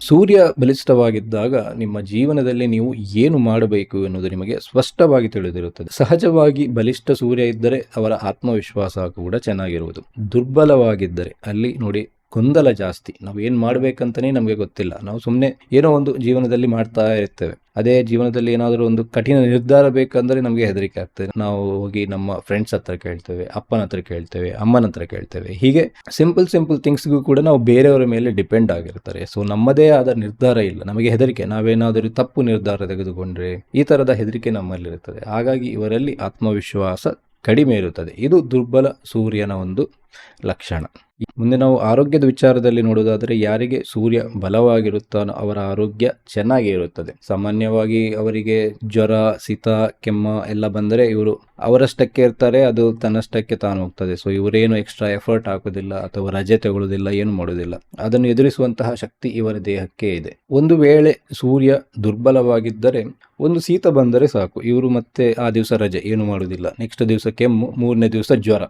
ಸೂರ್ಯ ಬಲಿಷ್ಠವಾಗಿದ್ದಾಗ ನಿಮ್ಮ ಜೀವನದಲ್ಲಿ ನೀವು ಏನು ಮಾಡಬೇಕು ಎನ್ನುವುದು ನಿಮಗೆ ಸ್ಪಷ್ಟವಾಗಿ ತಿಳಿದಿರುತ್ತದೆ. ಸಹಜವಾಗಿ ಬಲಿಷ್ಠ ಸೂರ್ಯ ಇದ್ದರೆ ಅವರ ಆತ್ಮವಿಶ್ವಾಸ ಕೂಡ ಚೆನ್ನಾಗಿರುವುದು. ದುರ್ಬಲವಾಗಿದ್ದರೆ, ಅಲ್ಲಿ ನೋಡಿ ಗೊಂದಲ ಜಾಸ್ತಿ. ನಾವು ಏನು ಮಾಡಬೇಕಂತಲೇ ನಮಗೆ ಗೊತ್ತಿಲ್ಲ. ನಾವು ಸುಮ್ಮನೆ ಏನೋ ಒಂದು ಜೀವನದಲ್ಲಿ ಮಾಡ್ತಾ ಇರ್ತೇವೆ. ಅದೇ ಜೀವನದಲ್ಲಿ ಏನಾದರೂ ಒಂದು ಕಠಿಣ ನಿರ್ಧಾರ ಬೇಕಂದರೆ ನಮಗೆ ಹೆದರಿಕೆ ಆಗ್ತದೆ. ನಾವು ಹೋಗಿ ನಮ್ಮ ಫ್ರೆಂಡ್ಸ್ ಹತ್ರ ಕೇಳ್ತೇವೆ, ಅಪ್ಪನ ಹತ್ರ ಕೇಳ್ತೇವೆ, ಅಮ್ಮನ ಹತ್ರ ಕೇಳ್ತೇವೆ. ಹೀಗೆ ಸಿಂಪಲ್ ಸಿಂಪಲ್ ಥಿಂಗ್ಸ್ಗೂ ಕೂಡ ನಾವು ಬೇರೆಯವರ ಮೇಲೆ ಡಿಪೆಂಡ್ ಆಗಿರ್ತಾರೆ. ಸೊ ನಮ್ಮದೇ ಆದ ನಿರ್ಧಾರ ಇಲ್ಲ. ನಮಗೆ ಹೆದರಿಕೆ. ನಾವೇನಾದರೂ ತಪ್ಪು ನಿರ್ಧಾರ ತೆಗೆದುಕೊಂಡ್ರೆ ಈ ಥರದ ಹೆದರಿಕೆ ನಮ್ಮಲ್ಲಿರುತ್ತದೆ. ಹಾಗಾಗಿ ಇವರಲ್ಲಿ ಆತ್ಮವಿಶ್ವಾಸ ಕಡಿಮೆ ಇರುತ್ತದೆ. ಇದು ದುರ್ಬಲ ಸೂರ್ಯನ ಒಂದು ಲಕ್ಷಣ. ಮುಂದೆ ನಾವು ಆರೋಗ್ಯದ ವಿಚಾರದಲ್ಲಿ ನೋಡೋದಾದರೆ ಯಾರಿಗೆ ಸೂರ್ಯ ಬಲವಾಗಿರುತ್ತಾನೋ ಅವರ ಆರೋಗ್ಯ ಚೆನ್ನಾಗಿ ಇರುತ್ತದೆ. ಸಾಮಾನ್ಯವಾಗಿ ಅವರಿಗೆ ಜ್ವರ, ಶೀತ, ಕೆಮ್ಮ ಎಲ್ಲ ಬಂದರೆ ಇವರು ಅವರಷ್ಟಕ್ಕೆ ಇರ್ತಾರೆ, ಅದು ತನ್ನಷ್ಟಕ್ಕೆ ತಾನು ಹೋಗ್ತದೆ. ಸೊ ಇವರೇನು ಎಕ್ಸ್ಟ್ರಾ ಎಫರ್ಟ್ ಹಾಕೋದಿಲ್ಲ ಅಥವಾ ರಜೆ ತಗೊಳ್ಳೋದಿಲ್ಲ ಏನು ಮಾಡೋದಿಲ್ಲ ಅದನ್ನು ಎದುರಿಸುವಂತಹ ಶಕ್ತಿ ಇವರ ದೇಹಕ್ಕೆ ಇದೆ. ಒಂದು ವೇಳೆ ಸೂರ್ಯ ದುರ್ಬಲವಾಗಿದ್ದರೆ, ಒಂದು ಶೀತ ಬಂದರೆ ಸಾಕು. ಇವರು ಮತ್ತೆ ಆ ದಿವಸ ರಜೆ, ಏನು ಮಾಡುವುದಿಲ್ಲ. ನೆಕ್ಸ್ಟ್ ದಿವಸ ಕೆಮ್ಮು, ಮೂರನೇ ದಿವಸ ಜ್ವರ.